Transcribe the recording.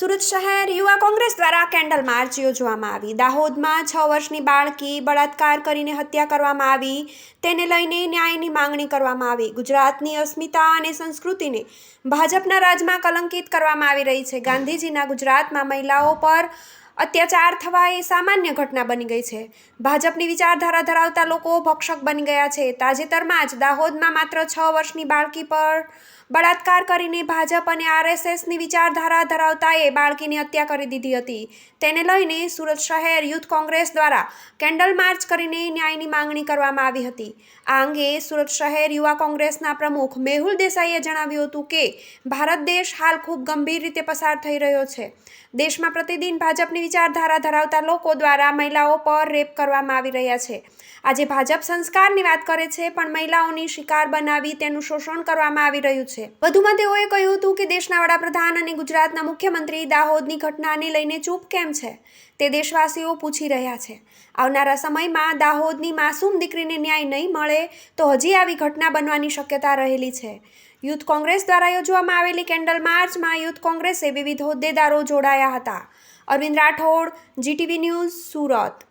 સુરત શહેર યુવા કોંગ્રેસ દ્વારા કેન્ડલ માર્ચ યોજવામાં આવી. દાહોદમાં છ વર્ષની બાળકી બળાત્કાર કરીને હત્યા કરવામાં આવી. તેને લઈને ન્યાયની માંગણી કરવામાં આવી. ગુજરાતની અસ્મિતા અને સંસ્કૃતિને ભાજપના રાજમાં કલંકિત કરવામાં આવી રહી છે. ગાંધીજીના ગુજરાતમાં મહિલાઓ પર અત્યાચાર થવા એ સામાન્ય ઘટના બની ગઈ છે. ભાજપની વિચારધારા ધરાવતા લોકો ભક્ષક બની ગયા છે. તાજેતરમાં જ દાહોદમાં માત્ર છ વર્ષની બાળકી પર બળાત્કાર કરીને ભાજપ અને આરએસએસની વિચારધારા ધરાવતા એ બાળકીની હત્યા કરી દીધી હતી. તેને લઈને સુરત શહેર યુથ કોંગ્રેસ દ્વારા કેન્ડલ માર્ચ કરીને ન્યાયની માંગણી કરવામાં આવી હતી. આ અંગે સુરત શહેર યુવા કોંગ્રેસના પ્રમુખ મેહુલ દેસાઈએ જણાવ્યું હતું કે, ભારત દેશ હાલ ખૂબ ગંભીર રીતે પસાર થઈ રહ્યો છે. દેશમાં પ્રતિદિન ભાજપની વિચારધારા ધરાવતા લોકો દ્વારા મહિલાઓ પર રેપ કરવામાં આવી રહ્યા છે. આજે ભાજપ સંસ્કારની વાત કરે છે, પણ મહિલાઓની શિકાર બનાવી તેનું શોષણ કરવામાં આવી રહ્યું છે. વધુમાં તેઓએ કહ્યું હતું કે દેશના વડાપ્રધાન અને ગુજરાતના મુખ્યમંત્રી દાહોદની ઘટનાને લઈને ચૂપ કેમ છે? તે દેશવાસીઓ પૂછી રહ્યા છે. આવનારા સમયમાં દાહોદની માસૂમ દીકરીને ન્યાય નહીં મળે તો હજી આવી ઘટના બનવાની શક્યતા રહેલી છે. યુથ કોંગ્રેસ દ્વારા યોજવામાં આવેલી કેન્ડલ માર્ચમાં યુથ કોંગ્રેસે વિવિધ હોદ્દેદારો જોડાયા હતા. Arvind Rathod, GTV news, Surat.